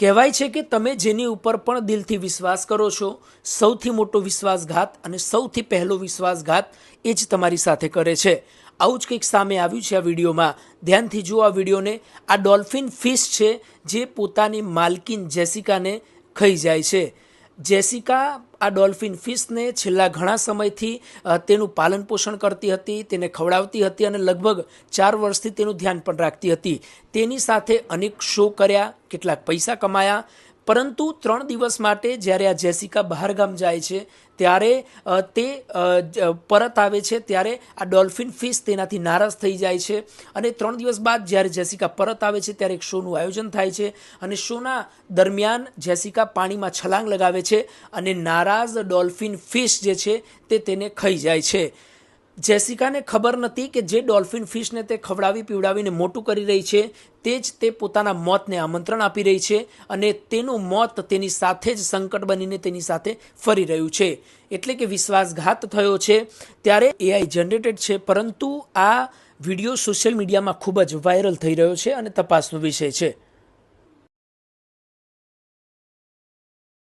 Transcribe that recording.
કહેવાય છે કે તમે જેની ઉપર પણ દિલથી વિશ્વાસ કરો છો, સૌથી મોટો વિશ્વાસઘાત અને સૌથી પહેલો વિશ્વાસઘાત એ જ તમારી સાથે કરે છે. આવું જ કંઈક સામે આવ્યું છે આ વિડીયોમાં. ધ્યાનથી જુઓ આ વિડીયોને. આ ડોલ્ફિન ફિશ છે જે પોતાની માલકીન જેસિકાને ખાઈ જાય છે. જેસિકા આ ડોલ્ફિન ફિશને છેલ્લા ઘણા સમયથી તેનું પાલન પોષણ કરતી હતી, તેને ખવડાવતી હતી અને લગભગ ચાર વર્ષથી તેનું ધ્યાન પણ રાખતી હતી. તેની સાથે અનેક શો કર્યા, કેટલાક પૈસા કમાયા પરંતુ ત્રણ દિવસ માટે જ્યારે આ જેસિકા બહારગામ જાય છે, ત્યારે તે પરત આવે છે, ત્યારે આ ડોલ્ફિન ફિશ તેનાથી નારાજ થઈ જાય છે અને ત્રણ દિવસ બાદ જ્યારે જેસિકા પરત આવે છે, ત્યારે એક શોનું આયોજન થાય છે અને શોના દરમિયાન જેસિકા પાણીમાં છલાંગ લગાવે છે અને નારાજ ડોલ્ફિન ફિશ જે છે, તે તેને ખાઈ જાય છે. જેસિકાને ખબર નથી કે જે ડોલ્ફિન ફિશને તે ખવડાવી પીવડાવીને મોટું કરી રહી છે, તે જ તે પોતાના મોતને આમંત્રણ આપી રહી છે અને તેનું મોત તેની સાથે જ સંકટ બનીને તેની સાથે ફરી રહ્યું છે. એટલે કે વિશ્વાસઘાત થયો છે. ત્યારે એઆઈ જનરેટેડ છે, પરંતુ આ વીડિયો સોશિયલ મીડિયામાં ખૂબ જ વાયરલ થઈ રહ્યો છે અને તપાસનો વિષય છે.